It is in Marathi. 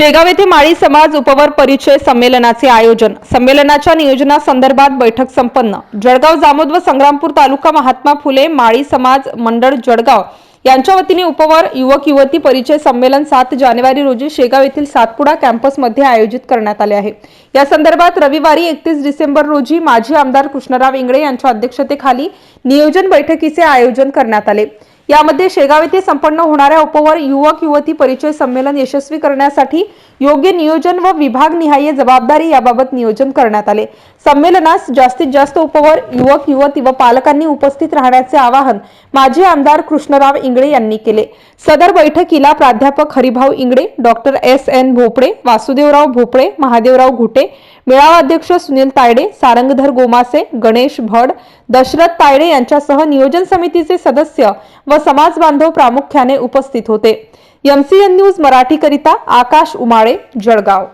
शेगाव येथे माळी समाज उपवर परिचय संमेलनाचे आयोजन. संमेलनाच्या नियोजनासंदर्भात बैठक संपन्न. जळगाव जामोद व संग्रामपूर तालुका महात्मा फुले माळी समाज मंडळ जळगाव यांच्या वतीने उपवर युवक युवती परिचय संमेलन सात जानेवारी रोजी शेगाव येथील सातपुडा कॅम्पसमध्ये आयोजित करण्यात आले आहे. या संदर्भात रविवारी एकतीस डिसेंबर रोजी माजी आमदार कृष्णराव इंगळे यांच्या अध्यक्षतेखाली नियोजन बैठकीचे आयोजन करण्यात आले. यामध्ये शेगाव येथे संपन्न होणाऱ्या उपवर युवक युवती परिचय संमेलन यशस्वी करण्यासाठी योग्य नियोजन व विभागनिहाय जबाबदारी याबाबत नियोजन करण्यात आले. संमेलनास जास्तीत जास्त उपवर युवक युवती व पालकांनी उपस्थित राहण्याचे आवाहन माजी आमदार कृष्णराव इंगळे यांनी केले. सदर बैठकीला प्राध्यापक Haribhau Ingle doctor S. N. Bhopale Vasudevrao Bhopale Mahadevrao Ghute मेळावा अध्यक्ष सुनील तायडे सारंगधर गोमासे गणेश भड दशरथ तायडे यांच्यासह नियोजन समितीचे सदस्य व समाज बांधव प्रामुख्याने उपस्थित होते. एमसीएन न्यूज मराठीकरिता आकाश उमाळे जळगाव.